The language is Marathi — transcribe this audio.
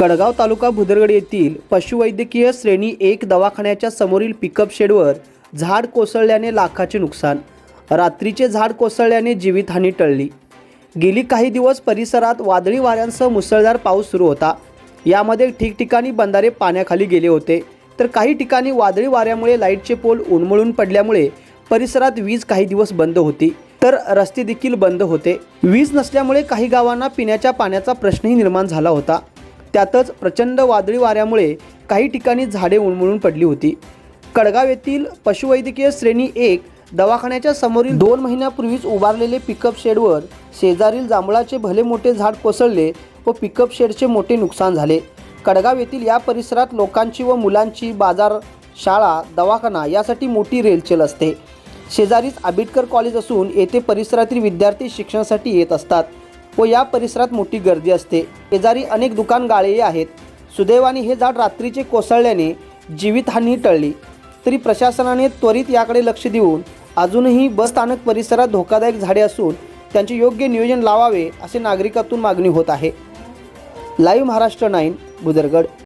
कडगाव तालुका भुदरगड येथील पशुवैद्यकीय श्रेणी एक दवाखान्याच्या समोरील पिकअप शेडवर झाड कोसळल्याने लाखाचे नुकसान. रात्रीचे झाड कोसळल्याने जीवितहानी टळली. गेली काही दिवस परिसरात वादळी वाऱ्यांसह मुसळधार पाऊस सुरू होता. यामध्ये ठिकठिकाणी बंधारे पाण्याखाली गेले होते. तर काही ठिकाणी वादळी वाऱ्यामुळे लाईटचे पोल उन्मळून पडल्यामुळे परिसरात वीज काही दिवस बंद होती. तर रस्ते देखील बंद होते. वीज नसल्यामुळे काही गावांना पिण्याच्या पाण्याचा प्रश्नही निर्माण झाला होता. त्यातच प्रचंड वादळी वाऱ्यामुळे काही ठिकाणी झाडे उन्मळून पडली होती. कडगाव येथील पशुवैद्यकीय श्रेणी एक दवाखान्याच्या समोरील दोन महिन्यापूर्वीच उभारलेले पिकअप शेडवर शेजारील जांभळाचे भले मोठे झाड कोसळले व पिकअप शेडचे मोठे नुकसान झाले. कडगाव येथील या परिसरात लोकांची व मुलांची बाजार शाळा दवाखाना यासाठी मोठी रेलचेल असते. शेजारीच आंबेडकर कॉलेज असून येथे परिसरातील विद्यार्थी शिक्षणासाठी येत असतात. व या परिसरात मोठी गर्दी असते. शेजारी अनेक दुकान गाळेही आहेत. सुदैवाने हे झाड रात्रीचे कोसळल्याने जीवितहानी टळली. तरी प्रशासनाने त्वरित याकडे लक्ष देऊन अजूनही बस स्थानक परिसरात धोकादायक झाडे असून त्यांचे योग्य नियोजन लावावे असे नागरिकातून मागणी होत आहे. Live Maharashtra nine Budargad.